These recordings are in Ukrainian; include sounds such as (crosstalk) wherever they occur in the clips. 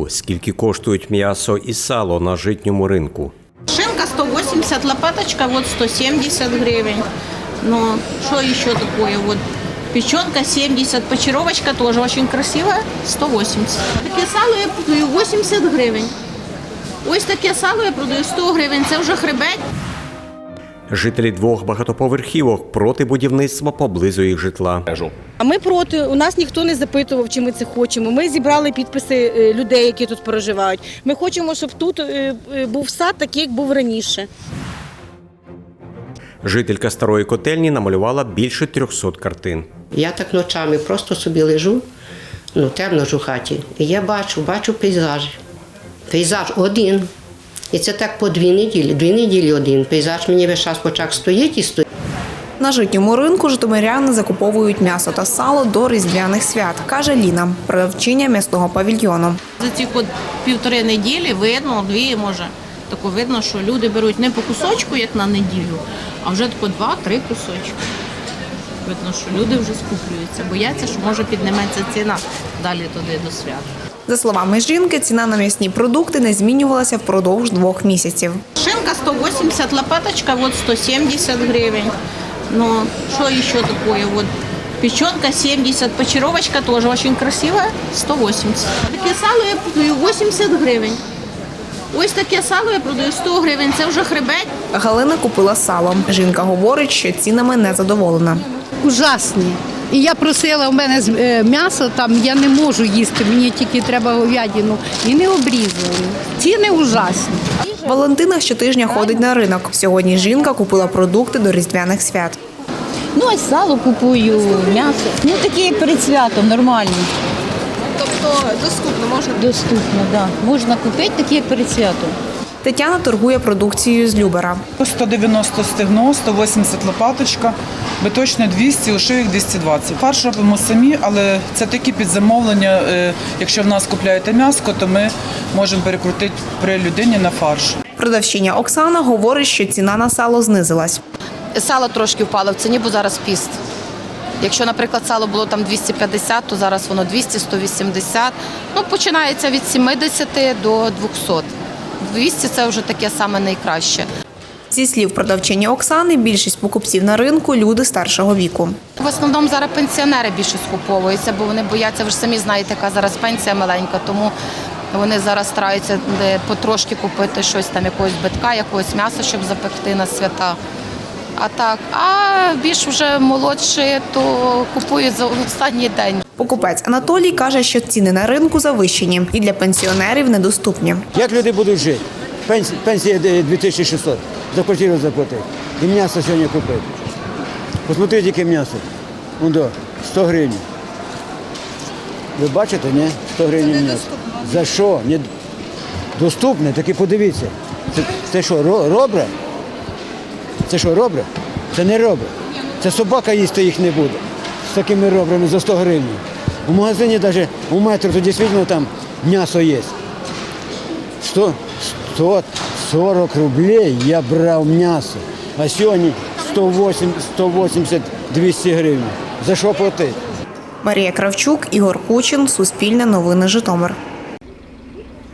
ринку. Скільки коштують м'ясо і сало на житньому ринку? Шинка 180, лопаточка вот 170 гривень. Ну, що ще такое? Вот печенка 70, почаровочка теж очень красива, 180. Таке сало я продаю 80 гривень. Ось таке сало я продаю 100 гривень, це вже хребет. Жителі двох багатоповерхівок проти будівництва поблизу їх житла. А ми проти. У нас ніхто не запитував, чи ми це хочемо. Ми зібрали підписи е, людей, які тут проживають. Ми хочемо, щоб тут е, е, був сад, такий, як був раніше. Жителька старої котельні намалювала більше 300 картин. Я так ночами просто собі лежу, ну темно ж у хаті. І я бачу, бачу пейзаж. Пейзаж один. І це так по дві неділі. Дві неділі один. Пейзаж мені весь час в очах стоїть і стоїть. На житньому ринку житомиряни закуповують м'ясо та сало до різдвяних свят, каже Ліна, продавчиня м'ясного павільйону. За ці півтори неділі видно, дві може. Тако видно, що люди беруть не по кусочку, як на неділю, а вже тако два-три кусочки. Видно, що люди вже скуплюються, бояться, що може підніметься ціна далі туди до свят. За словами жінки, ціна на м'ясні продукти не змінювалася впродовж двох місяців. Шинка 180, лопаточка вот 170 гривен. Но что еще такое? Вот печенка 70, почаровочка тоже очень красивая, 180. Таке сало я продаю 80 гривень. Ось таке сало я продаю 100 гривень, це вже хребет. Галина купила сало. Жінка говорить, що цінами не задоволена. ужасні. І я просила, у мене е, м'ясо там я не можу їсти, мені тільки треба говядину. І не обрізали. Ціни ужасні. Валентина щотижня ходить на ринок. Сьогодні жінка купила продукти до різдвяних свят. Ну, ось сало купую, м'ясо. Ну, такі перед святом нормальні. Тобто доступно можна Доступно, так. Да. Можна купити такі як перед святом. Тетяна торгує продукцією з Любера. 190 стегно, 180 лопаточка, биточне 200, ушивік 220. Фарш робимо самі, але це такі під замовлення. Е, Якщо в нас купляєте м'яско, то ми можемо перекрутити при людині на фарш. Продавщиня Оксана говорить, що ціна на сало знизилась. Сало трошки впало в ціні, бо зараз піст. Якщо, наприклад, сало було там 250, то зараз воно 200, 180. Ну, починається від 70 до 200. 200 – це вже таке саме найкраще. Зі слів продавчині Оксани, більшість покупців на ринку люди старшого віку. В основному зараз пенсіонери більше скуповуються, бо вони бояться, ви ж самі знаєте, яка зараз пенсія маленька, тому вони зараз стараються потрошки купити щось там, якогось битка, якогось м'яса, щоб запекти на свята. А так, а більш вже молодші, то купують за останній день. Покупець Анатолій каже, що ціни на ринку завищені і для пенсіонерів недоступні. Як люди будуть жити? Пенсія, пенсія 2600 за квартиру заплатити. І м'ясо сьогодні купити. Посмотрите, яке м'ясо. Вон до 100 гривень. Ви бачите, ні? 100 гривень м'ясо. За що? Не... Доступне, таки подивіться. Це, це що, ро- робре? Це що, робре? Це не робре. Це собака їсти їх не буде. З такими ребрами за 100 гривень. У магазині навіть у метро то дійсно там м'ясо є. 100, 140 рублей я брав м'ясо, а сьогодні 108, 180, 200 гривень. За що платити? Марія Кравчук, Ігор Кучин, Суспільне новини Житомир.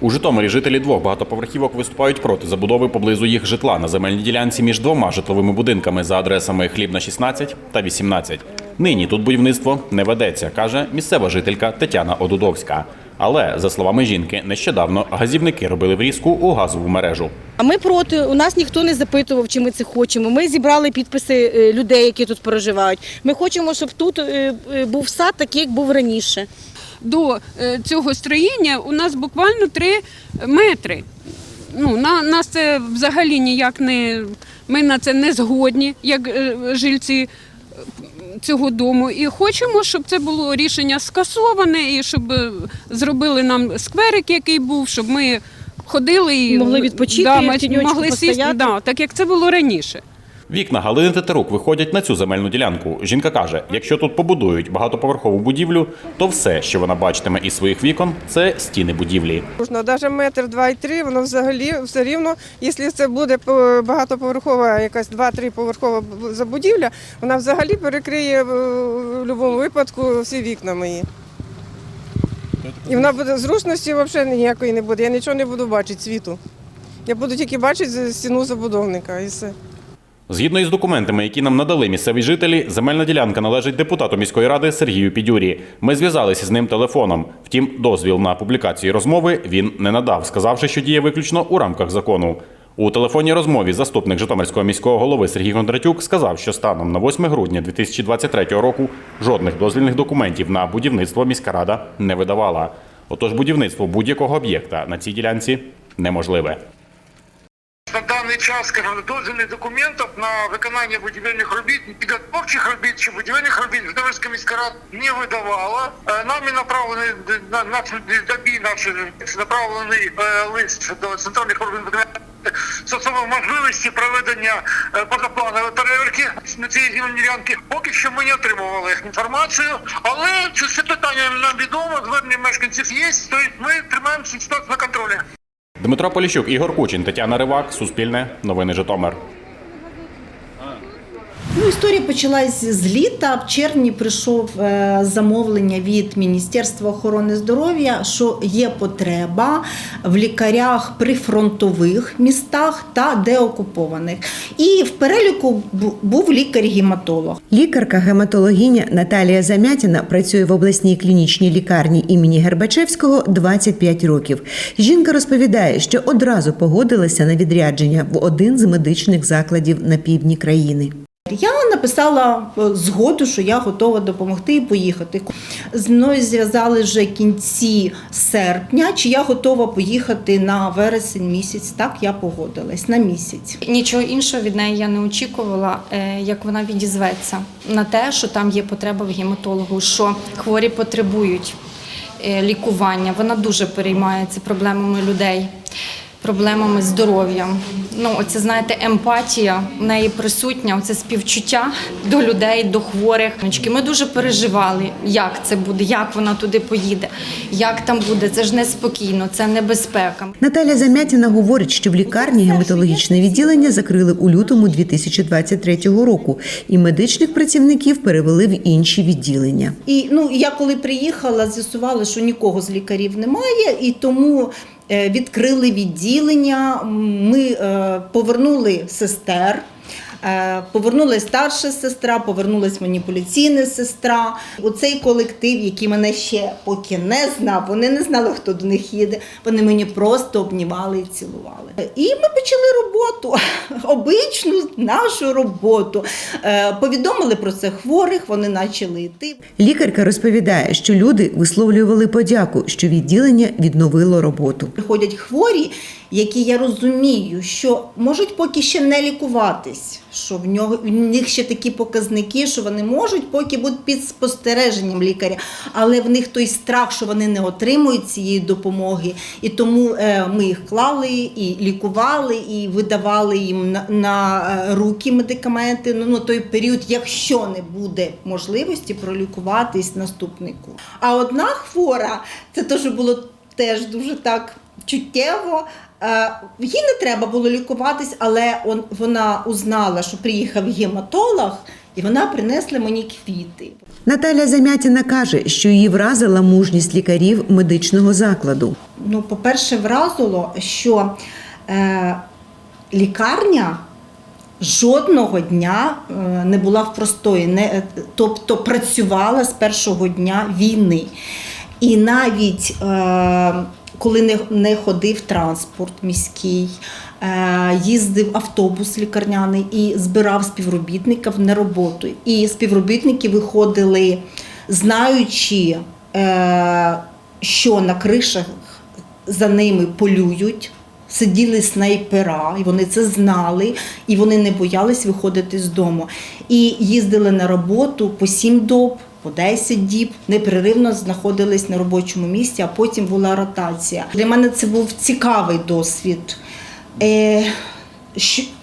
У Житомирі жителі двох багатоповерхівок виступають проти забудови поблизу їх житла на земельній ділянці між двома житловими будинками за адресами Хлібна 16 та 18. Нині тут будівництво не ведеться, каже місцева жителька Тетяна Одудовська. Але за словами жінки, нещодавно газівники робили врізку у газову мережу. А ми проти. У нас ніхто не запитував, чи ми це хочемо. Ми зібрали підписи е, людей, які тут проживають. Ми хочемо, щоб тут е, е, був сад, такий, як був раніше. До е, цього строєння у нас буквально 3 метри. Ну, на нас це взагалі ніяк не. Ми на це не згодні, як е, жильці е, цього дому. І хочемо, щоб це було рішення скасоване, і щоб зробили нам скверик, який був, щоб ми ходили і Могли відпочити, да, ми могли сісти, да, так як це було раніше. Вікна Галини Тетерук виходять на цю земельну ділянку. Жінка каже: якщо тут побудують багатоповерхову будівлю, то все, що вона бачитиме із своїх вікон, це стіни будівлі. Можна навіть метр, два і три, воно взагалі все рівно, якщо це буде багатоповерхова, якась два-три поверхова забудівля, вона взагалі перекриє е, в будь-якому випадку всі вікна мої. І вона буде зручності взагалі ніякої не буде. Я нічого не буду бачити світу. Я буду тільки бачити стіну забудовника і все. Згідно із документами, які нам надали місцеві жителі, земельна ділянка належить депутату міської ради Сергію Підюрі. Ми зв'язалися з ним телефоном. Втім, дозвіл на публікацію розмови він не надав, сказавши, що діє виключно у рамках закону. У телефонній розмові заступник Житомирського міського голови Сергій Кондратюк сказав, що станом на 8 грудня 2023 року жодних дозвільних документів на будівництво міська рада не видавала. Отож, будівництво будь-якого об'єкта на цій ділянці неможливе. На даний час, скажімо, дозвільних документів на виконання будівельних робіт, підготовчих робіт чи будівельних робіт Житомирська міська рада не видавала. Е, Нами направлений на наші добі наші направлений е, лист до центральних органів стосовно можливості проведення е, позапланової перевірки на цій земельній ділянці. Поки що ми не отримували інформацію, але це питання нам відомо. Звернення мешканців є. Тобто ми тримаємо ситуацію на контролі. Дмитро Поліщук, Ігор Кучин, Тетяна Ривак, Суспільне, Новини Житомир. Ну, історія почалась з літа. В червні прийшов е, замовлення від Міністерства охорони здоров'я, що є потреба в лікарях при фронтових містах та деокупованих. І в переліку був лікар-гематолог. Лікарка-гематологиня Наталія Замятіна працює в обласній клінічній лікарні імені Гербачевського 25 років. Жінка розповідає, що одразу погодилася на відрядження в один з медичних закладів на півдні країни. Я написала е, згоду, що я готова допомогти і поїхати. З мною зв'язали вже кінці серпня, чи я готова поїхати на вересень місяць. Так, я погодилась на місяць. Нічого іншого від неї я не очікувала, е, як вона відізветься на те, що там є потреба в гематологу, що хворі потребують е, лікування. Вона дуже переймається проблемами людей, проблемами здоров'я. Ну, оце знаєте, емпатія в неї присутня, оце співчуття до людей, до хворих. Ми дуже переживали, як це буде, як вона туди поїде, як там буде. Це ж неспокійно, це небезпека. Наталя Замятіна говорить, що в лікарні гематологічне відділення закрили у лютому 2023 року, і медичних працівників перевели в інші відділення. І ну я коли приїхала, з'ясували, що нікого з лікарів немає, і тому відкрили відділення. Ми е, повернули сестер. Е, Повернулась старша сестра, повернулась маніпуляційна сестра. Оцей колектив, який мене ще поки не знав, вони не знали, хто до них їде. Вони мені просто обнімали і цілували. І ми почали роботу, (laughs) обичну нашу роботу. Е, Повідомили про це хворих, вони почали йти. Лікарка розповідає, що люди висловлювали подяку, що відділення відновило роботу. Приходять хворі, які я розумію, що можуть поки ще не лікуватись, що в нього в них ще такі показники, що вони можуть поки бути під спостереженням лікаря, але в них той страх, що вони не отримують цієї допомоги, і тому е, ми їх клали і лікували, і видавали їм на, на е, руки медикаменти. Ну на той період, якщо не буде можливості пролікуватись наступнику. А одна хвора, це теж було теж дуже так чуттєво. Е, Їй не треба було лікуватись, але он, вона узнала, що приїхав гематолог, і вона принесла мені квіти. Наталя Замятіна каже, що її вразила мужність лікарів медичного закладу. Ну, по-перше, вразило, що е, лікарня жодного дня е, не була в простої, не, е, тобто працювала з першого дня війни. І навіть е, коли не, не ходив транспорт міський, е, їздив автобус лікарняний і збирав співробітників на роботу. І співробітники виходили, знаючи, е, що на кришах за ними полюють. Сиділи снайпера, і вони це знали, і вони не боялись виходити з дому. І їздили на роботу по 7 доб, по 10 діб, непреривно знаходились на робочому місці, а потім була ротація. Для мене це був цікавий досвід. Е,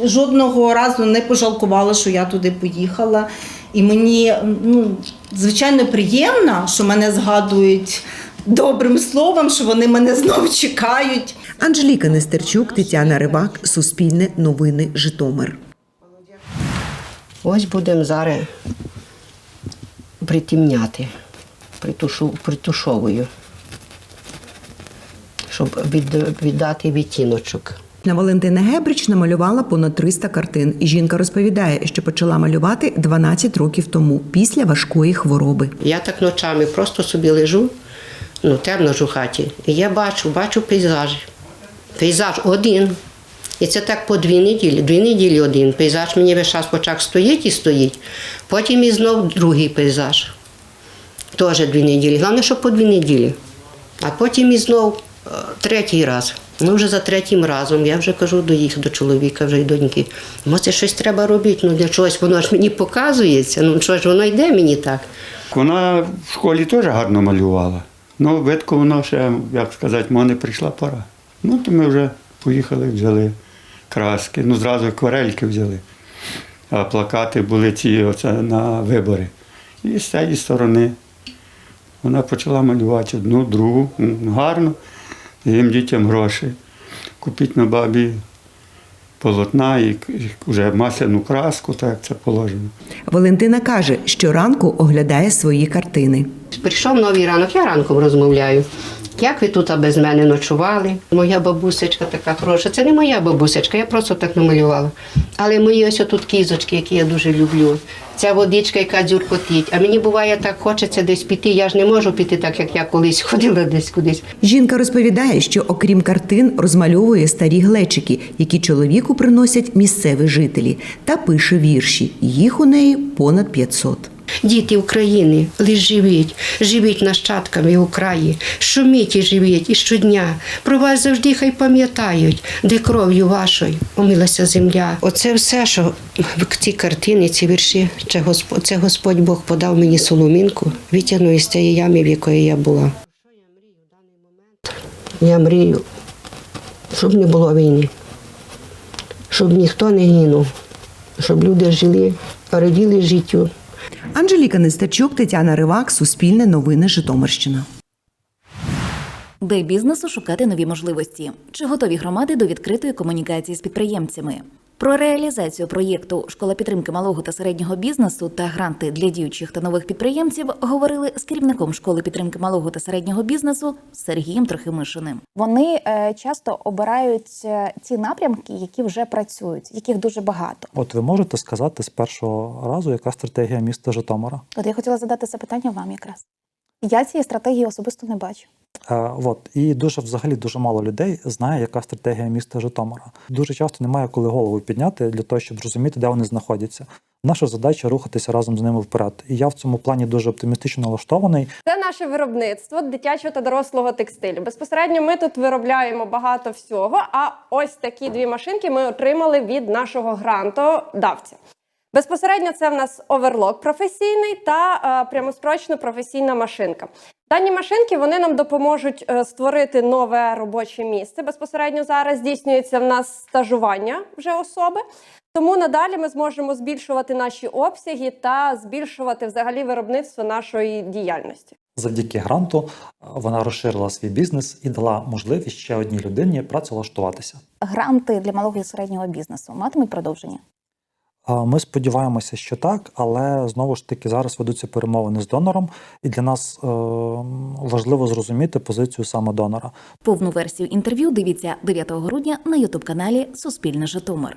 жодного разу не пожалкувала, що я туди поїхала. І мені ну, звичайно приємно, що мене згадують добрим словом, що вони мене знову чекають. Анжеліка Нестерчук, Тетяна Рибак, Суспільне новини Житомир. Ось будемо зараз притемняти, притушу, притушовую. щоб від, віддати відтіночок. На Валентина Гебрич намалювала понад 300 картин. Жінка розповідає, що почала малювати 12 років тому, після важкої хвороби. Я так ночами просто собі лежу, ну темно ж у хаті, і я бачу, бачу пейзажі. Пейзаж один. І це так по дві неділі, дві неділі один. Пейзаж мені весь час почав стоїть і стоїть. Потім і знов другий пейзаж. Теж дві неділі. Головне, що по дві неділі. А потім і знов е, третій раз. Ну, вже за третім разом я вже кажу до їх, до чоловіка, вже й доньки. Може, щось треба робити, ну для чогось воно ж мені показується. Ну що ж воно йде мені так. Вона в школі теж гарно малювала. Ну, видко воно ще, як сказати, може, не прийшла пора. Ну, то ми вже поїхали, взяли краски. Ну, зразу акварельки взяли. А плакати були ці оце на вибори. І з цієї сторони вона почала малювати одну, другу. Гарно. Їм дітям гроші. Купіть на бабі полотна і і вже масляну краску, так як це положено. Валентина каже, що ранку оглядає свої картини. Прийшов новий ранок, я ранком розмовляю. Як ви тут без мене ночували? Моя бабусечка така хороша. Це не моя бабусечка, я просто так намалювала. Але мої ось тут кізочки, які я дуже люблю. Ця водичка, яка дзюркотить. А мені буває так хочеться десь піти. Я ж не можу піти так, як я колись (laughs) ходила десь кудись. Жінка розповідає, що окрім картин розмальовує старі глечики, які чоловіку приносять місцеві жителі, та пише вірші. Їх у неї понад 500. Діти України, лиш живіть, живіть нащадками у краї, шуміть і живіть і щодня. Про вас завжди хай пам'ятають, де кров'ю вашою омилася земля. Оце все, що в ці картини, ці вірші, це Господь Бог подав мені соломінку, витягнув із цієї ями, в якої я була. Я мрію, щоб не було війни, щоб ніхто не гинув, щоб люди жили, раділи життю. Анжеліка Нестерчук, Тетяна Ривак, Суспільне новини Житомирщина. Де бізнесу шукати нові можливості? Чи готові громади до відкритої комунікації з підприємцями? Про реалізацію проєкту Школа підтримки малого та середнього бізнесу та гранти для діючих та нових підприємців говорили з керівником школи підтримки малого та середнього бізнесу Сергієм Трохимишиним. Вони е, часто обирають е, ті напрямки, які вже працюють, яких дуже багато. От ви можете сказати з першого разу, яка стратегія міста Житомира? От я хотіла задати це питання вам якраз. Я цієї стратегії особисто не бачу. Е, от і дуже взагалі дуже мало людей знає, яка стратегія міста Житомира. Дуже часто немає коли голову підняти для того, щоб зрозуміти, де вони знаходяться. Наша задача рухатися разом з ними вперед. І я в цьому плані дуже оптимістично налаштований. Це наше виробництво дитячого та дорослого текстилю. Безпосередньо ми тут виробляємо багато всього. А ось такі дві машинки ми отримали від нашого грантодавця. Безпосередньо це в нас оверлок професійний та е, прямострочно професійна машинка. Дані машинки вони нам допоможуть е, створити нове робоче місце. Безпосередньо зараз здійснюється в нас стажування вже особи. Тому надалі ми зможемо збільшувати наші обсяги та збільшувати взагалі виробництво нашої діяльності. Завдяки гранту е, вона розширила свій бізнес і дала можливість ще одній людині працевлаштуватися. Гранти для малого і середнього бізнесу матимуть продовження. Ми сподіваємося, що так, але знову ж таки зараз ведуться перемовини з донором, і для нас е, важливо зрозуміти позицію саме донора. Повну версію інтерв'ю дивіться 9 грудня на ютуб каналі Суспільне Житомир.